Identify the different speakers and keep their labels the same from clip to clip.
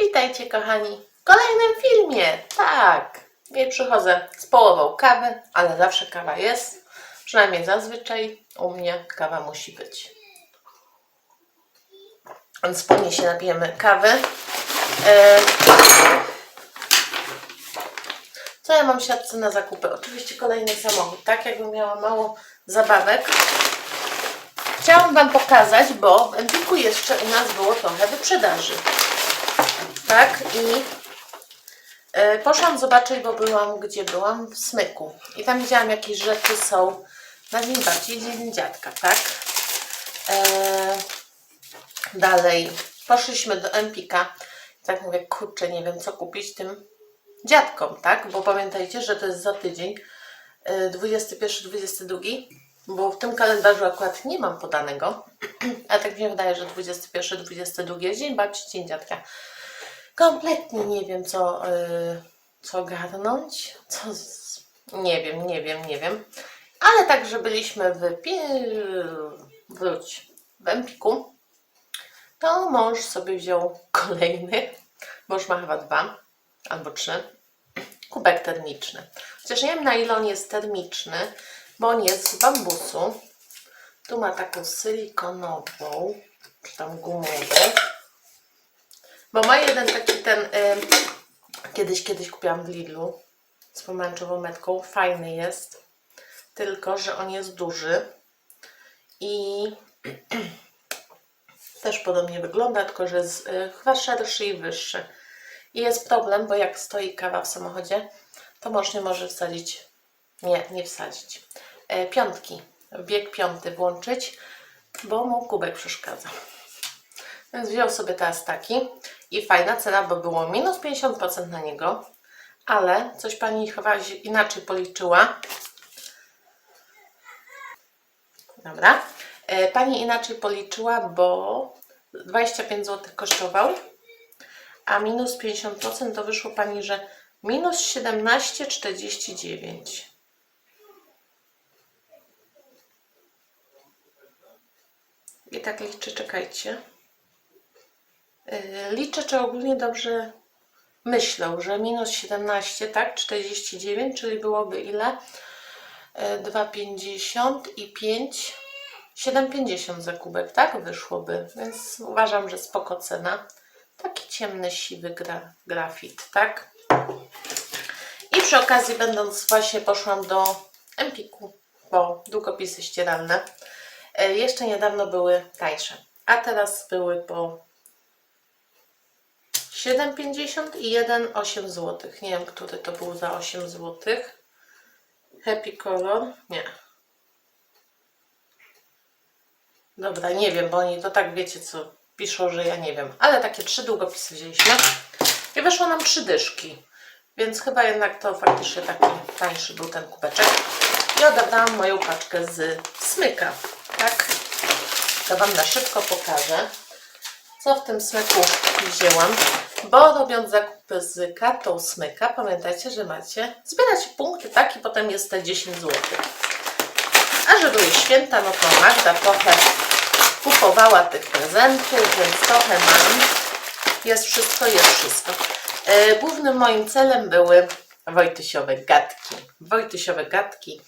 Speaker 1: Witajcie kochani w kolejnym filmie. Tak, ja przychodzę z połową kawy, ale zawsze kawa jest. Przynajmniej zazwyczaj u mnie kawa musi być. Więc wspólnie się napijemy kawy. E, Co ja mam w siatce na zakupy? Oczywiście kolejny samochód. Tak jakbym miała mało zabawek. Chciałam Wam pokazać, bo w Empiku jeszcze u nas było trochę wyprzedaży. Tak i e, poszłam zobaczyć, bo byłam, gdzie byłam? W Smyku. I tam widziałam jakieś rzeczy są na dzień babci, dzień dziadka, tak? E, dalej poszliśmy do Empika. Tak mówię, kurczę, nie wiem co kupić tym dziadkom, tak? Bo pamiętajcie, że to jest za tydzień, e, 21-22, bo w tym kalendarzu akurat nie mam podanego, a tak mi się wydaje, że 21-22 jest dzień babci, dzień dziadka. Kompletnie nie wiem, co, y, co garnąć, co z... nie wiem, nie wiem, nie wiem. Ale także byliśmy w, pie- wróć, w Empiku, to mąż sobie wziął kolejny, już ma chyba dwa albo trzy, kubek termiczny. Chociaż nie wiem na ile on jest termiczny, bo on jest z bambusu. Tu ma taką silikonową, czy tam gumową. Bo ma jeden taki ten, y, kiedyś, kiedyś kupiłam w Lidlu z pomarańczową metką. Fajny jest, tylko że on jest duży i też podobnie wygląda, tylko że jest y, chyba szerszy i wyższy. I jest problem, bo jak stoi kawa w samochodzie, to mąż nie może wsadzić, nie, nie wsadzić, e, piątki, bieg piąty włączyć, bo mu kubek przeszkadza. Więc wziął sobie teraz taki i fajna cena, bo było minus 50% na niego, ale coś pani chyba inaczej policzyła. Dobra. E, Pani inaczej policzyła, bo 25 zł kosztował, a minus 50% to wyszło Pani, że minus 17,49. I tak liczę, czekajcie. Yy, Liczę, czy ogólnie dobrze myślą, że minus 17, tak? 49, czyli byłoby ile? Yy, 2,50 i 5, 7,50 za kubek, tak? Wyszłoby, więc uważam, że spoko cena. Taki ciemny, siwy gra, grafit, tak? I przy okazji, będąc właśnie, poszłam do Empiku, bo długopisy ścieralne e, jeszcze niedawno były tańsze, a teraz były po 7,50 i 1,8 zł. Nie wiem, który to był za 8 zł. Happy Color? Nie. Dobra, nie wiem, bo oni to tak wiecie co piszą, że ja nie wiem. Ale takie trzy długopisy wzięliśmy i wyszło nam trzy dyszki. Więc chyba jednak to faktycznie taki tańszy był ten kubeczek. I odebrałam moją paczkę z smyka. Tak? To Wam na szybko pokażę, co w tym smyku wzięłam. Bo robiąc zakupy z kartą smyka, pamiętajcie, że macie zbierać punkty, tak? I potem jest te 10 zł. A że były święta, no to Magda trochę kupowała tych prezentów, więc trochę mam. Jest wszystko, jest wszystko. E, Głównym moim celem były Wojtysiowe gadki. Wojtysiowe gadki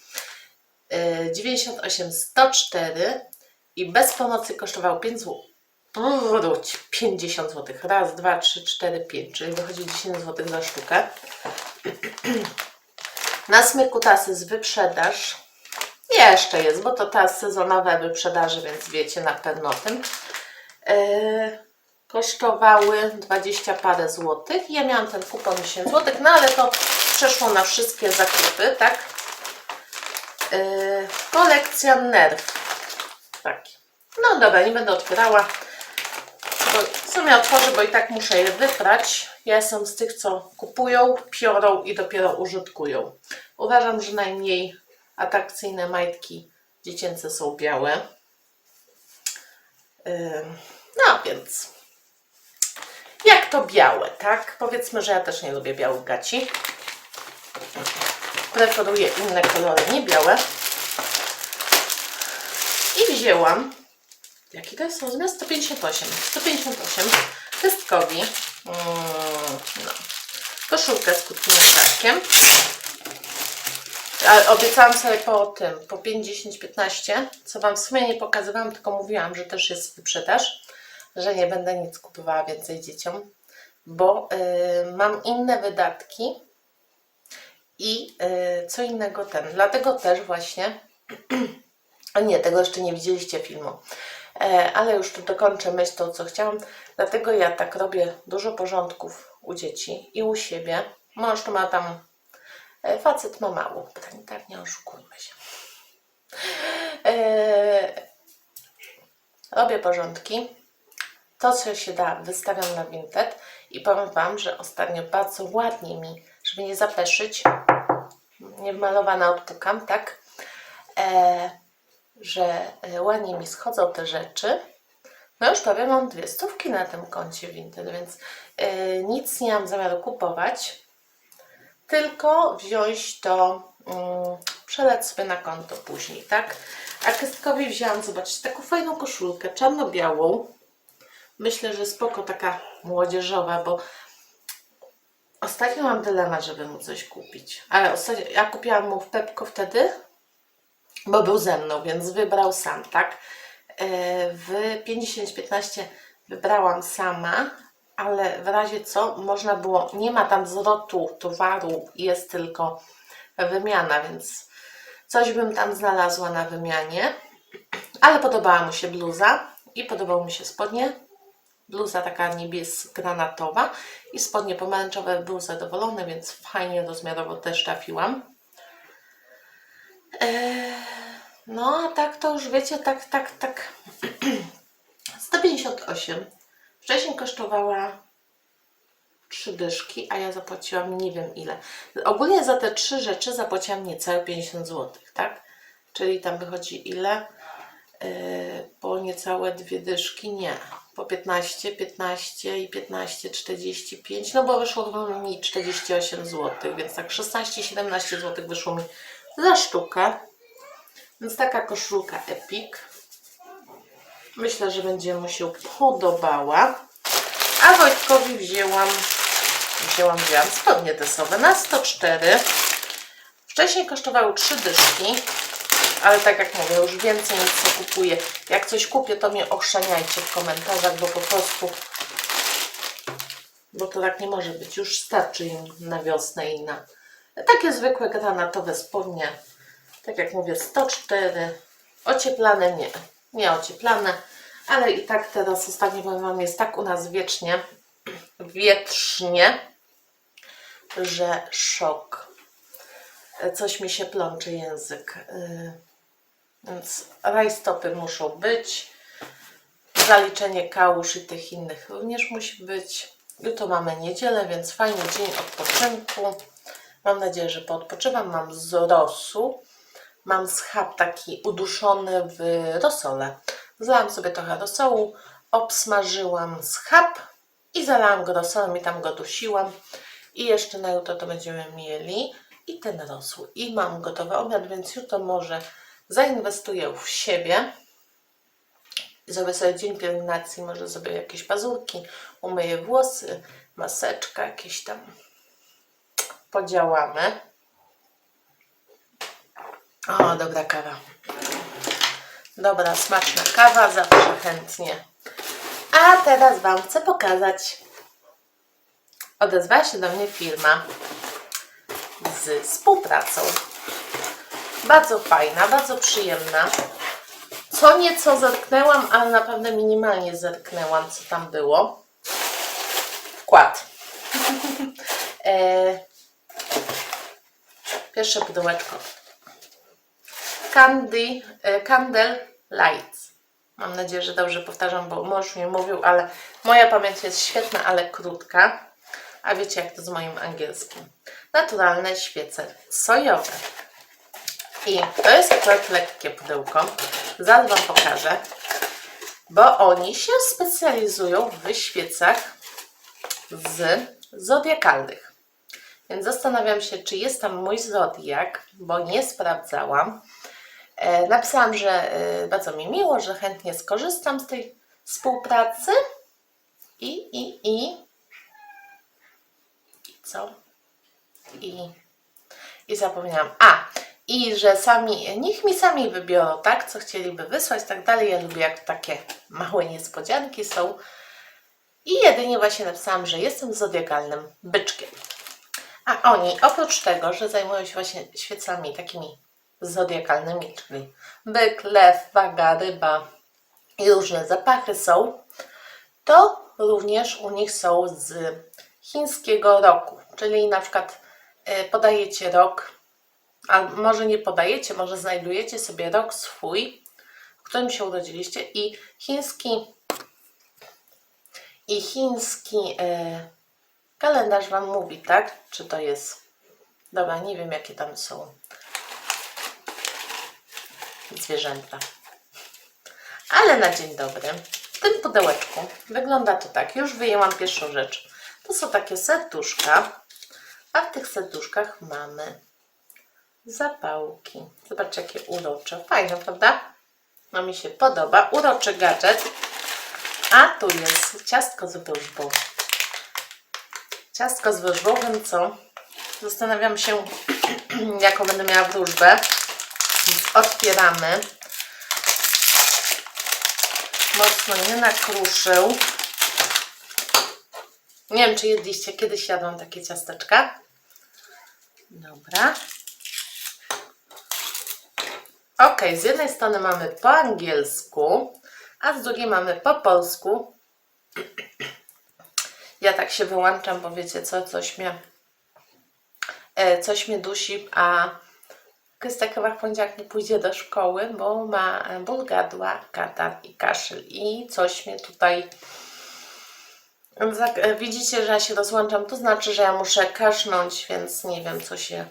Speaker 1: e, 98 104 i bez pomocy kosztowało 5 zł. Wróć, 50 zł. Raz, dwa, trzy, cztery, pięć, czyli wychodzi 10 zł za sztukę. Na smyku tasy z wyprzedaż. Jeszcze jest, bo to teraz sezonowe wyprzedaży, więc wiecie na pewno o tym. Yy, kosztowały 20 parę złotych. Ja miałam ten kupon 10 złotych, no ale to przeszło na wszystkie zakupy, tak? Yy, kolekcja Nerf. Taki. No dobra, nie będę otwierała. Bo w sumie otworzę, bo i tak muszę je wyprać. Ja jestem z tych, co kupują, piorą i dopiero użytkują. Uważam, że najmniej atrakcyjne majtki dziecięce są białe. No więc jak to białe, tak? Powiedzmy, że ja też nie lubię białych gaci. Preferuję inne kolory, nie białe. I wzięłam, jaki to jest rozmiar? 158. 158. To jest Krzyśkowi mm, no, koszulkę z krótkim rękawkiem. Ale obiecałam sobie po tym, po 5, 10, 15, co Wam w sumie nie pokazywałam, tylko mówiłam, że też jest wyprzedaż, że nie będę nic kupowała więcej dzieciom, bo y, mam inne wydatki i y, co innego ten. Dlatego też właśnie, o nie, tego jeszcze nie widzieliście filmu, ale już tu dokończę myśl to, co chciałam. Dlatego ja tak robię dużo porządków u dzieci i u siebie. Mąż to ma tam, e, facet ma mało, pytań, tak nie oszukujmy się. E, robię porządki. To, co się da, wystawiam na Vinted i powiem Wam, że ostatnio bardzo ładnie mi, żeby nie zapeszyć, niemalowana odpukam, tak, e, że e, ładnie mi schodzą te rzeczy. No już prawie mam dwie stówki na tym koncie Vinted, więc e, nic nie mam zamiaru kupować, tylko wziąć to, mm, przelać sobie na konto później, tak. A Kestkowi wzięłam, zobaczcie, taką fajną koszulkę, czarno-białą. Myślę, że spoko, taka młodzieżowa, bo ostatnio mam dylemat, żeby mu coś kupić. Ale ostatnio, ja kupiłam mu w Pepko wtedy, bo był ze mną, więc wybrał sam, tak? E, W 50-15 wybrałam sama, ale w razie co można było, nie ma tam zwrotu towaru, jest tylko wymiana, więc coś bym tam znalazła na wymianie. Ale podobała mu się bluza i podobały mi się spodnie. Bluza taka niebiesko-granatowa i spodnie pomarańczowe był zadowolony, więc fajnie rozmiarowo też trafiłam. Eee, no, tak to już wiecie, tak, tak, tak. 158. Wcześniej kosztowała trzy dyszki, a ja zapłaciłam nie wiem ile. Ogólnie za te trzy rzeczy zapłaciłam niecałe 50 zł, tak? Czyli tam wychodzi ile? Yy, po niecałe dwie dyszki, nie. Po 15, 15 i 15, 45, no bo wyszło mi 48 zł, więc tak 16-17 zł wyszło mi za sztukę. Więc taka koszulka Epic. Myślę, że będzie mu się podobała. A Wojtkowi wzięłam, wzięłam, wzięłam spodnie desowe na 104. Wcześniej kosztowały 3 dyszki, ale tak jak mówię, już więcej nic nie kupuję. Jak coś kupię, to mnie ochrzaniajcie w komentarzach, bo po prostu bo to tak nie może być. Już starczy im na wiosnę i na takie zwykłe granatowe spodnie. Tak jak mówię, 104. Ocieplane nie, nie ocieplane, ale i tak teraz ostatnio powiem Wam, jest tak u nas wiecznie, wietrznie, że szok. Coś mi się plączy język. Yy, Więc rajstopy muszą być. Zaliczenie kałuż i tych innych również musi być. Jutro mamy niedzielę, więc fajny dzień odpoczynku. Mam nadzieję, że poodpoczywam. Mam z rosół. Mam schab taki uduszony w rosole. Zlałam sobie trochę rosołu, obsmażyłam schab i zalałam go rosołem i tam go dusiłam. I jeszcze na jutro to będziemy mieli i ten rosół. I mam gotowy obiad, więc jutro może zainwestuję w siebie. Zrobię sobie dzień pielęgnacji, może sobie jakieś pazurki, umyję włosy, maseczka jakieś tam. Podziałamy. O, dobra kawa. Dobra, smaczna kawa, zawsze chętnie. A teraz Wam chcę pokazać. Odezwała się do mnie firma z współpracą. Bardzo fajna, bardzo przyjemna. Co nieco zerknęłam, ale naprawdę minimalnie zerknęłam, co tam było. Wkład. e, pierwsze pudełeczko. Candy, e, Candle Lights. Mam nadzieję, że dobrze powtarzam, bo mąż mi mówił, ale moja pamięć jest świetna, ale krótka. A wiecie, jak to z moim angielskim. Naturalne świece sojowe. I to jest akurat lekkie pudełko. Zaraz Wam pokażę. Bo oni się specjalizują w świecach z zodiakalnych. Więc zastanawiam się, czy jest tam mój zodiak, bo nie sprawdzałam. E, napisałam, że e, bardzo mi miło, że chętnie skorzystam z tej współpracy. I, i, i. I co? I, i zapomniałam. A, i że sami, niech mi sami wybiorą, tak, co chcieliby wysłać, tak dalej. Ja lubię, jak takie małe niespodzianki są. I jedynie właśnie napisałam, że jestem zodiakalnym byczkiem. A oni, oprócz tego, że zajmują się właśnie świecami takimi zodiakalnymi, czyli byk, lew, waga, ryba i różne zapachy są, to również u nich są z chińskiego roku. Czyli na przykład y, podajecie rok, a może nie podajecie, może znajdujecie sobie rok swój, w którym się urodziliście i chiński i chiński y, kalendarz Wam mówi, tak? Czy to jest... Dobra, nie wiem jakie tam są zwierzęta. Ale na dzień dobry, w tym pudełeczku wygląda to tak. Już wyjęłam pierwszą rzecz. To są takie serduszka, a w tych serduszkach mamy zapałki. Zobaczcie, jakie urocze. Fajne, prawda? No mi się podoba. Uroczy gadżet. A tu jest ciastko z wróżbą. Ciastko z wróżbą, więc co? Zastanawiam się, jaką będę miała wróżbę. Więc otwieramy. Mocno nie nakruszył. Nie wiem, czy jedliście. Kiedyś jadłam takie ciasteczka. Dobra. Ok, z jednej strony mamy po angielsku, a z drugiej mamy po polsku. Ja tak się wyłączam, bo wiecie co, coś mnie, e, coś mnie dusi, a Krysta chyba w poniedziałek nie pójdzie do szkoły, bo ma e, ból gardła, katar i kaszel i coś mnie tutaj... E, Widzicie, że ja się rozłączam, to znaczy, że ja muszę kasznąć, więc nie wiem, co się...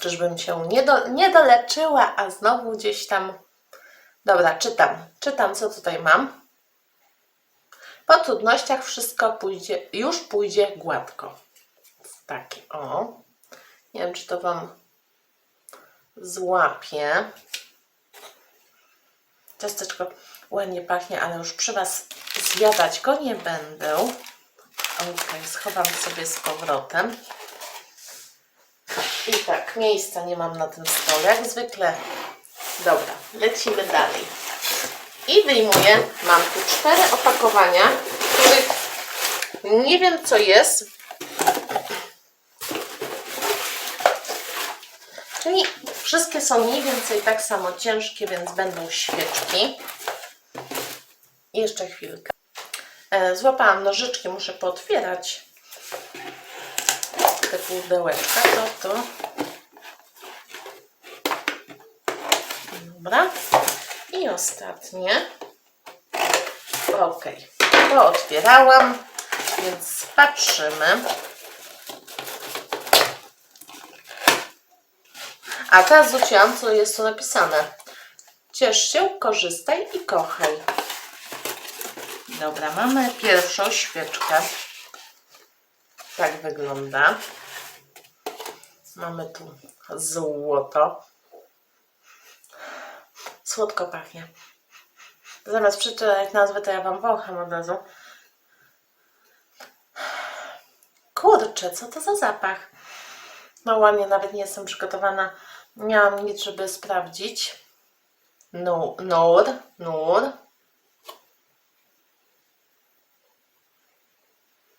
Speaker 1: Czyżbym się nie, do, nie doleczyła, a znowu gdzieś tam... Dobra, czytam. Czytam, co tutaj mam. Po trudnościach wszystko pójdzie, już pójdzie gładko. Taki, o. Nie wiem, czy to Wam złapie. Ciasteczko ładnie pachnie, ale już przy Was zjadać go nie będę. Ok, schowam sobie z powrotem. I tak, miejsca nie mam na tym stole, jak zwykle. Dobra, lecimy dalej. I wyjmuję, mam tu cztery opakowania, których nie wiem co jest. Czyli wszystkie są mniej więcej tak samo ciężkie, więc będą świeczki. Jeszcze chwilkę. E, Złapałam nożyczki, muszę pootwierać te pudełeczka. To, to. Dobra. I ostatnie. Ok. Pootwierałam, więc patrzymy. A teraz zwróciłam, co jest tu napisane. Ciesz się, korzystaj i kochaj. Dobra, mamy pierwszą świeczkę. Tak wygląda. Mamy tu złoto. Słodko pachnie. Zamiast przeczytać nazwę, to ja Wam wącham od razu. Kurczę, co to za zapach? No ładnie, nawet nie jestem przygotowana. Miałam nic, żeby sprawdzić. No, nur, nur.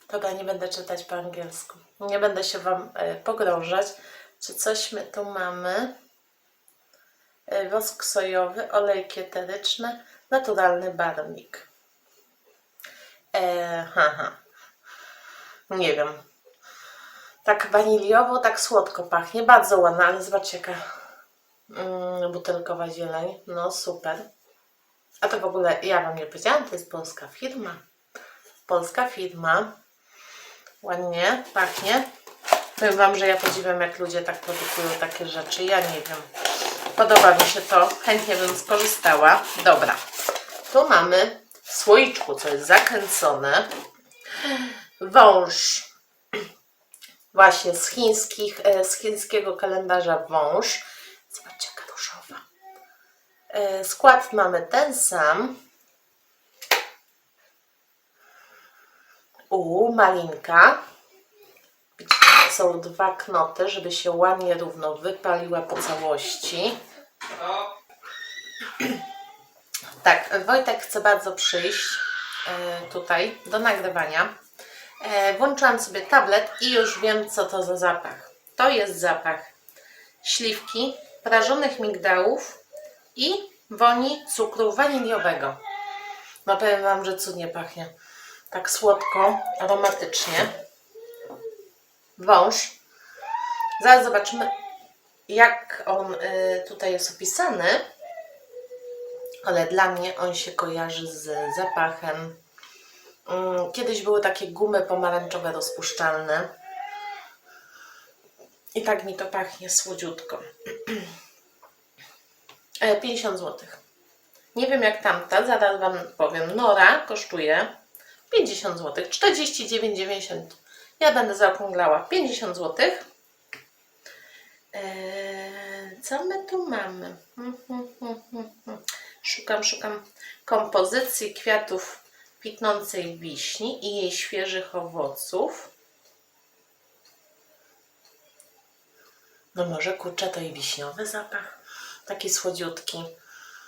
Speaker 1: Dobra, nie będę czytać po angielsku. Nie będę się Wam e, pogrążać. Czy coś my tu mamy? E, wosk sojowy, olejki eteryczne, naturalny barwnik. E. Nie wiem. Tak waniliowo, tak słodko pachnie. Bardzo ładna, ale zobaczcie jaka mm, butelkowa zieleń. No super. A to w ogóle, ja Wam nie powiedziałam, to jest polska firma. Polska firma. Ładnie pachnie. Powiem Wam, że ja podziwiam, jak ludzie tak produkują takie rzeczy. Ja nie wiem. Podoba mi się to. Chętnie bym skorzystała. Dobra. Tu mamy w słoiczku, co jest zakręcone. Wąż. Właśnie z, chińskich, e, z chińskiego kalendarza wąż. Zobaczcie, jaka. E, Skład mamy ten sam. U, malinka. Widzicie, są dwa knoty, żeby się ładnie równo wypaliła po całości. Tak, Wojtek chce bardzo przyjść e, tutaj do nagrywania. E, włączyłam sobie tablet i już wiem, co to za zapach. To jest zapach śliwki, prażonych migdałów i woni cukru waniliowego. No powiem Wam, że cudnie pachnie. Tak słodko, aromatycznie. Wąż. Zaraz zobaczymy, jak on y, tutaj jest opisany. Ale dla mnie on się kojarzy z zapachem. Mm, Kiedyś były takie gumy pomarańczowe rozpuszczalne. I tak mi to pachnie słodziutko. E, 50 zł. Nie wiem jak tamta, zaraz Wam powiem. Nora kosztuje 50 zł. 49,90. Ja będę zaokrąglała 50 zł. Eee, co my tu mamy? Hmm, hmm, hmm. Szukam, szukam kompozycji kwiatów kwitnącej wiśni i jej świeżych owoców. No może kurczę to i wiśniowy zapach. Taki słodziutki.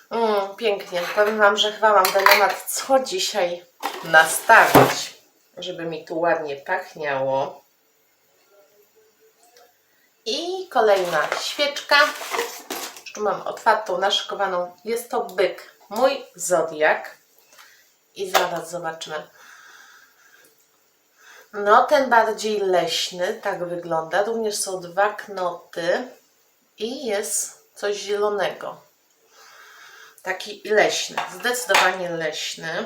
Speaker 1: Mm, pięknie. Powiem Wam, że chyba mam dylemat, co dzisiaj nastawić, żeby mi tu ładnie pachniało. I kolejna świeczka. Tu mam otwartą, naszykowaną. Jest to byk, mój zodiak. I zaraz zobaczymy. No, ten bardziej leśny, tak wygląda. Również są dwa knoty i jest coś zielonego. Taki leśny, zdecydowanie leśny.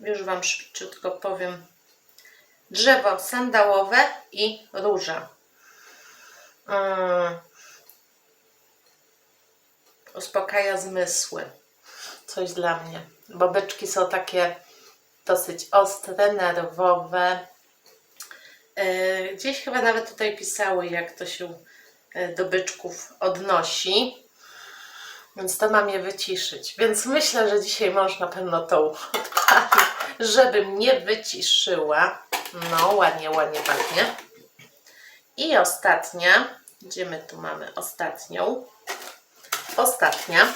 Speaker 1: Już Wam szybciutko powiem. Drzewo sandałowe i róża. Mm. Uspokaja zmysły. Coś dla mnie. Bo byczki są takie dosyć ostre, nerwowe. Yy, Gdzieś chyba nawet tutaj pisały, jak to się yy, do byczków odnosi. Więc to mam je wyciszyć. Więc myślę, że dzisiaj można pewno tą odpalić, żeby mnie wyciszyła. No, ładnie, ładnie pachnie. I ostatnia. Gdzie my tu mamy ostatnią? Ostatnia.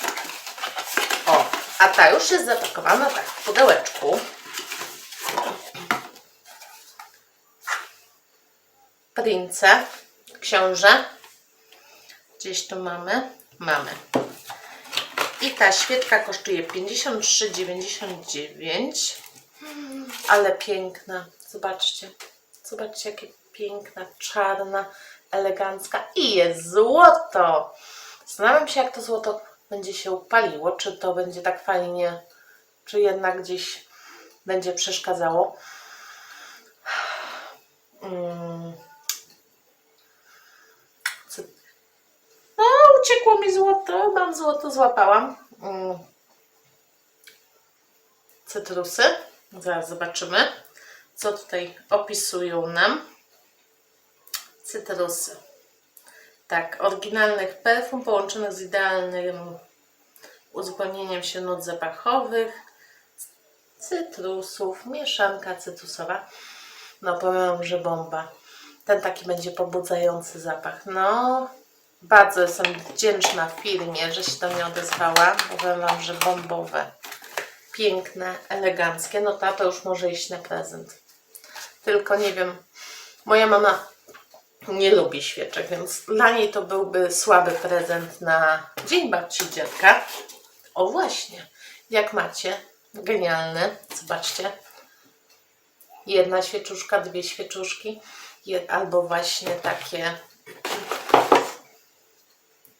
Speaker 1: O, a ta już jest zapakowana tak w pudełeczku. Prince, książę. Gdzieś tu mamy. Mamy. I ta świeczka kosztuje 53,99. Ale piękna. Zobaczcie. Zobaczcie, jakie piękna, czarna, elegancka. I jest złoto. Zastanawiam się, jak to złoto będzie się paliło. Czy to będzie tak fajnie, czy jednak gdzieś będzie przeszkadzało. No, uciekło mi złoto. Mam złoto, złapałam. Mm. Cytrusy. Zaraz zobaczymy, co tutaj opisują nam. Cytrusy. Tak, oryginalnych perfum połączonych z idealnym uzupełnieniem się nut zapachowych, cytrusów, mieszanka cytrusowa. No powiem, że bomba. Ten taki będzie pobudzający zapach. No, bardzo jestem wdzięczna firmie, że się do mnie odezwała. Powiem Wam, że bombowe. Piękne, eleganckie. No ta to już może iść na prezent. Tylko nie wiem, moja mama nie lubi świeczek, więc dla niej to byłby słaby prezent na Dzień Babci Dziadka. O właśnie, jak macie, genialny, zobaczcie. Jedna świeczuszka, dwie świeczuszki, albo właśnie takie,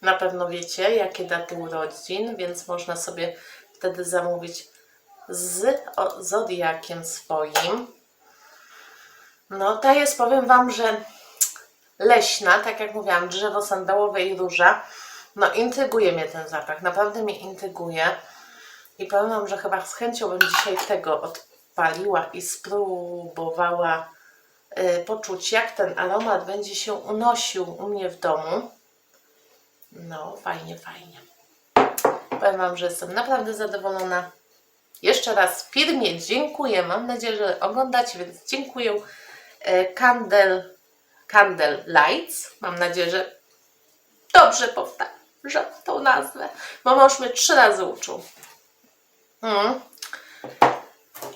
Speaker 1: na pewno wiecie, jakie daty urodzin, więc można sobie wtedy zamówić z zodiakiem swoim. No, ta jest, powiem Wam, że leśna, tak jak mówiłam, drzewo sandałowe i róża. No, intryguje mnie ten zapach, naprawdę mnie intryguje. I powiem Wam, że chyba z chęcią bym dzisiaj tego odpaliła i spróbowała y, poczuć, jak ten aromat będzie się unosił u mnie w domu. No, fajnie, fajnie. Powiem Wam, że jestem naprawdę zadowolona. Jeszcze raz firmie dziękuję. Mam nadzieję, że oglądacie, więc dziękuję. E, Candle, Lights. Mam nadzieję, że dobrze powtarzam tą nazwę, bo mąż mnie trzy razy uczył. Mm.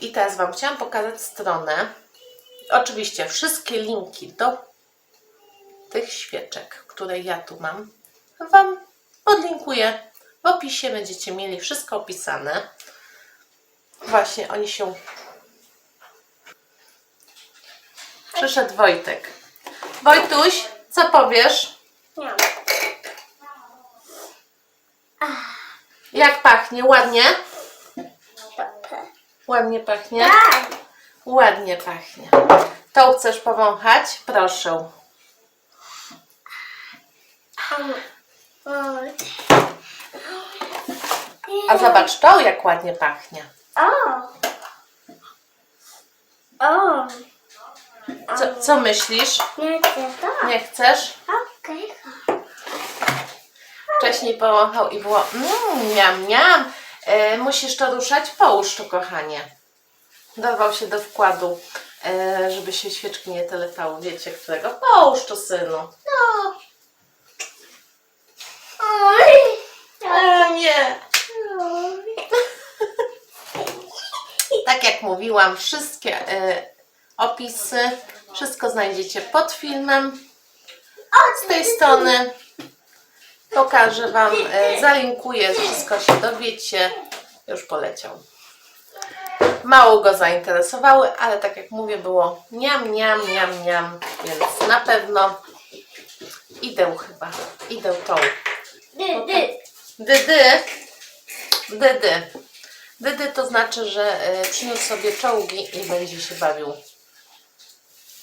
Speaker 1: I teraz Wam chciałam pokazać stronę. Oczywiście wszystkie linki do tych świeczek, które ja tu mam, Wam podlinkuję. W opisie będziecie mieli wszystko opisane. Właśnie oni się. Przyszedł Wojtek. Wojtuś, co powiesz?
Speaker 2: Nie.
Speaker 1: Jak pachnie? Ładnie? Ładnie pachnie?
Speaker 2: Tak.
Speaker 1: Ładnie pachnie. To chcesz powąchać? Proszę. A zobacz to, jak ładnie pachnie.
Speaker 2: O. O.
Speaker 1: Co, co myślisz?
Speaker 2: Nie chcę to.
Speaker 1: Nie chcesz?
Speaker 2: Okej.
Speaker 1: Wcześniej powąchał i było mmm, miam, miam. E, musisz to ruszać? Połóż to, kochanie. Dorwał się do wkładu, e, żeby się świeczki nie telepały. Wiecie którego? Połóż to, synu. No.
Speaker 2: Oj.
Speaker 1: O nie. Tak jak mówiłam, wszystkie e, opisy, wszystko znajdziecie pod filmem. Z tej strony pokażę Wam, e, zalinkuję, wszystko się dowiecie. Już poleciał. Mało go zainteresowały, ale tak jak mówię, było niam, niam, niam, niam, więc na pewno idę chyba, idę tą.
Speaker 2: Dy, dy.
Speaker 1: Dydy. Dydy. Dydy to znaczy, że e, przyniósł sobie czołgi i będzie się bawił.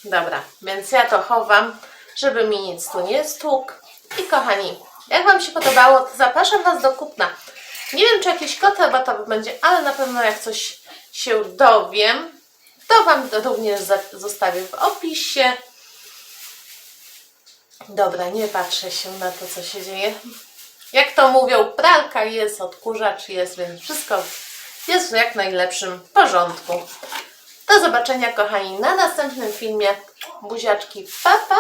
Speaker 1: Dobra, więc ja to chowam, żeby mi nic tu nie stukł. I kochani, jak Wam się podobało, to zapraszam Was do kupna. Nie wiem, czy jakiś kod rabatowy będzie, ale na pewno jak coś się dowiem, to Wam również zostawię w opisie. Dobra, nie patrzę się na to, co się dzieje. Jak to mówią, pralka jest, odkurzacz jest, więc wszystko jest w jak najlepszym porządku. Do zobaczenia, kochani, na następnym filmie. Buziaczki, pa
Speaker 2: pa!